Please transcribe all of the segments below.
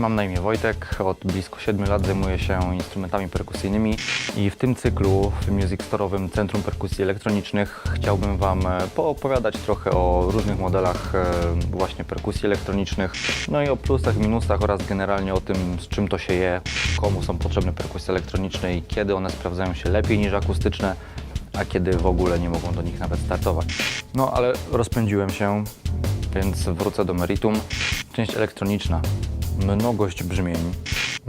Mam na imię Wojtek. Od blisko 7 lat zajmuję się instrumentami perkusyjnymi i w tym cyklu w Music Store'owym Centrum Perkusji Elektronicznych chciałbym Wam e, poopowiadać trochę o różnych modelach e, właśnie perkusji elektronicznych, no i o plusach, minusach oraz generalnie o tym, z czym to się je, komu są potrzebne perkusje elektroniczne i kiedy one sprawdzają się lepiej niż akustyczne, a kiedy w ogóle nie mogą do nich nawet startować. No ale rozpędziłem się, więc wrócę do meritum. Część elektroniczna. Mnogość brzmień,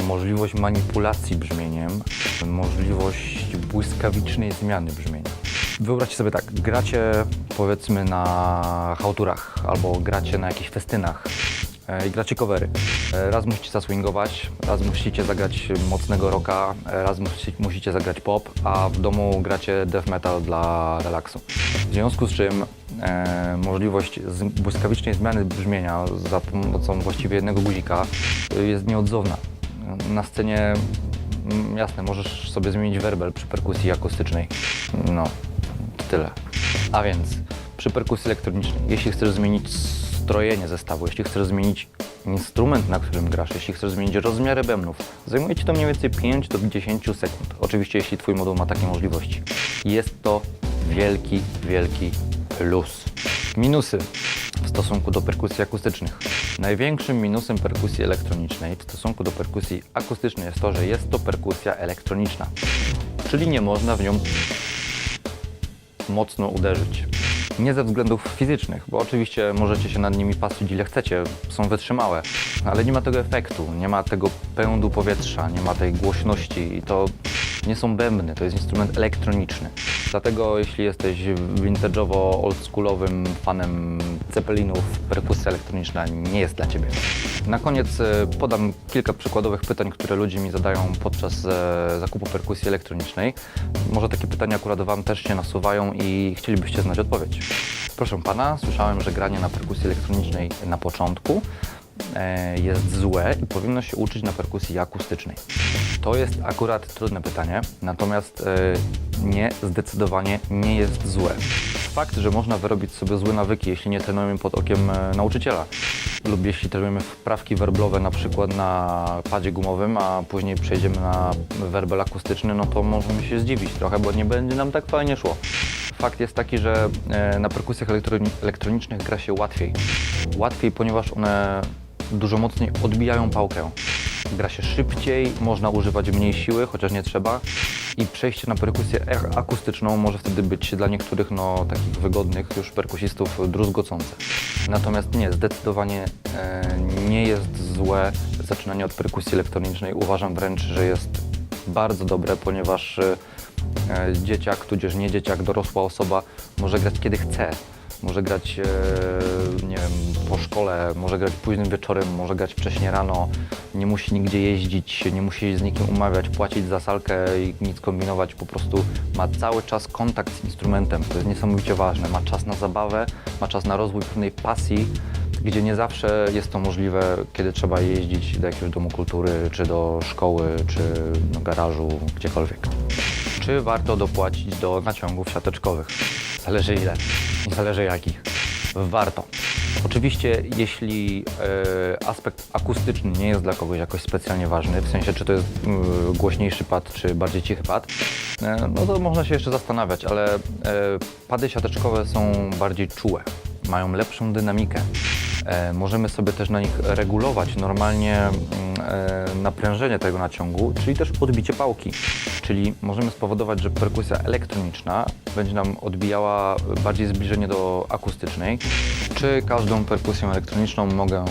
możliwość manipulacji brzmieniem, możliwość błyskawicznej zmiany brzmienia. Wyobraźcie sobie tak, gracie powiedzmy na hałturach albo gracie na jakichś festynach i gracie covery. E, Raz musicie zaswingować, raz musicie zagrać mocnego rocka, e, raz musi- musicie zagrać pop, a w domu gracie death metal dla relaksu. W związku z czym e, możliwość błyskawicznej zmiany brzmienia za pomocą właściwie jednego guzika e, jest nieodzowna. Na scenie, mm, jasne, możesz sobie zmienić werbel przy perkusji akustycznej. No, tyle. A więc przy perkusji elektronicznej, jeśli chcesz zmienić strojenie zestawu, jeśli chcesz zmienić instrument, na którym grasz, jeśli chcesz zmienić rozmiary bębnów, zajmuje Ci to mniej więcej 5 do 10 sekund. Oczywiście, jeśli Twój moduł ma takie możliwości. Jest to wielki, wielki plus. Minusy w stosunku do perkusji akustycznych. Największym minusem perkusji elektronicznej w stosunku do perkusji akustycznej jest to, że jest to perkusja elektroniczna, czyli nie można w nią mocno uderzyć. Nie ze względów fizycznych, bo oczywiście możecie się nad nimi patrzeć ile chcecie, są wytrzymałe, ale nie ma tego efektu, nie ma tego pędu powietrza, nie ma tej głośności i to nie są bębny, to jest instrument elektroniczny. Dlatego jeśli jesteś vintage'owo, oldschoolowym fanem Zeppelinów, perkusja elektroniczna nie jest dla Ciebie. Na koniec e, podam kilka przykładowych pytań, które ludzie mi zadają podczas e, zakupu perkusji elektronicznej. Może takie pytania akurat Wam też się nasuwają i chcielibyście znać odpowiedź. Proszę Pana, słyszałem, że granie na perkusji elektronicznej na początku jest złe i powinno się uczyć na perkusji akustycznej. To jest akurat trudne pytanie, natomiast e, nie, zdecydowanie nie jest złe. Fakt, że można wyrobić sobie złe nawyki, jeśli nie trenujemy pod okiem e, nauczyciela lub jeśli trenujemy wprawki werblowe na przykład na padzie gumowym, a później przejdziemy na werbel akustyczny, no to możemy się zdziwić trochę, bo nie będzie nam tak fajnie szło. Fakt jest taki, że e, na perkusjach elektroni- elektronicznych gra się łatwiej. Łatwiej, ponieważ one dużo mocniej odbijają pałkę. Gra się szybciej, można używać mniej siły, chociaż nie trzeba. I przejście na perkusję akustyczną może wtedy być dla niektórych no, takich wygodnych już perkusistów druzgocące. Natomiast nie, zdecydowanie e, nie jest złe zaczynanie od perkusji elektronicznej. Uważam wręcz, że jest bardzo dobre, ponieważ e, dzieciak, tudzież nie dzieciak, dorosła osoba może grać kiedy chce. Może grać, e, nie wiem, po szkole, może grać późnym wieczorem, może grać wcześnie rano, nie musi nigdzie jeździć, nie musi z nikim umawiać, płacić za salkę i nic kombinować, po prostu ma cały czas kontakt z instrumentem, to jest niesamowicie ważne, ma czas na zabawę, ma czas na rozwój pewnej pasji, gdzie nie zawsze jest to możliwe, kiedy trzeba jeździć do jakiegoś domu kultury, czy do szkoły, czy do garażu, gdziekolwiek. Czy warto dopłacić do naciągów siateczkowych? Zależy ile zależy jakich. Warto. Oczywiście, jeśli e, aspekt akustyczny nie jest dla kogoś jakoś specjalnie ważny, w sensie czy to jest głośniejszy pad, czy bardziej cichy pad, e, no to można się jeszcze zastanawiać, ale e, pady siateczkowe są bardziej czułe, mają lepszą dynamikę. Możemy sobie też na nich regulować normalnie naprężenie tego naciągu, czyli też odbicie pałki. Czyli możemy spowodować, że perkusja elektroniczna będzie nam odbijała bardziej zbliżenie do akustycznej. Czy każdą perkusję elektroniczną mogę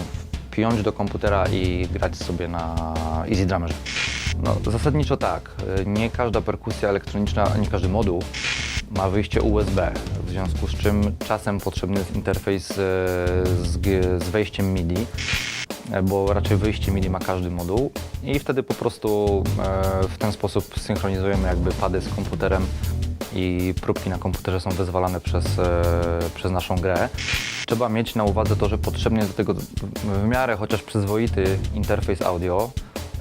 wpiąć do komputera i grać sobie na Easy Drummerze? No, zasadniczo tak. Nie każda perkusja elektroniczna, nie każdy moduł ma wyjście USB, w związku z czym czasem potrzebny jest interfejs e, z, z wejściem MIDI, e, bo raczej wyjście MIDI ma każdy moduł i wtedy po prostu e, w ten sposób synchronizujemy jakby pady z komputerem i próbki na komputerze są wyzwalane przez, e, przez naszą grę. Trzeba mieć na uwadze to, że potrzebny jest do tego w miarę chociaż przyzwoity interfejs audio,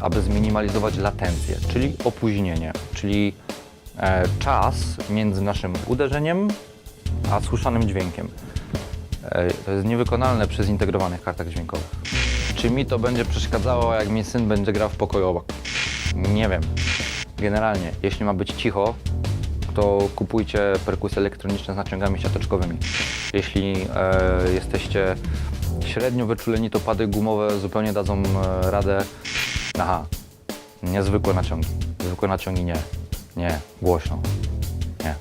aby zminimalizować latencję, czyli opóźnienie, czyli e, czas między naszym uderzeniem a słyszanym dźwiękiem. E, to jest niewykonalne przy zintegrowanych kartach dźwiękowych. Czy mi to będzie przeszkadzało, jak mi syn będzie grał w pokoju obok? Nie wiem. Generalnie, jeśli ma być cicho, to kupujcie perkusje elektroniczne z naciągami siateczkowymi. Jeśli e, jesteście średnio wyczuleni, to pady gumowe zupełnie dadzą e, radę. Aha, niezwykłe naciągi. Zwykłe naciągi nie. Nie, głośno. Nie.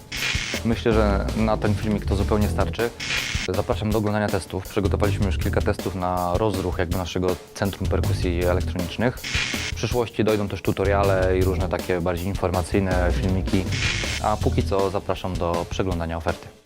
Myślę, że na ten filmik to zupełnie starczy. Zapraszam do oglądania testów. Przygotowaliśmy już kilka testów na rozruch jakby naszego Centrum Perkusji Elektronicznych. W przyszłości dojdą też tutoriale i różne takie bardziej informacyjne filmiki. A póki co zapraszam do przeglądania oferty.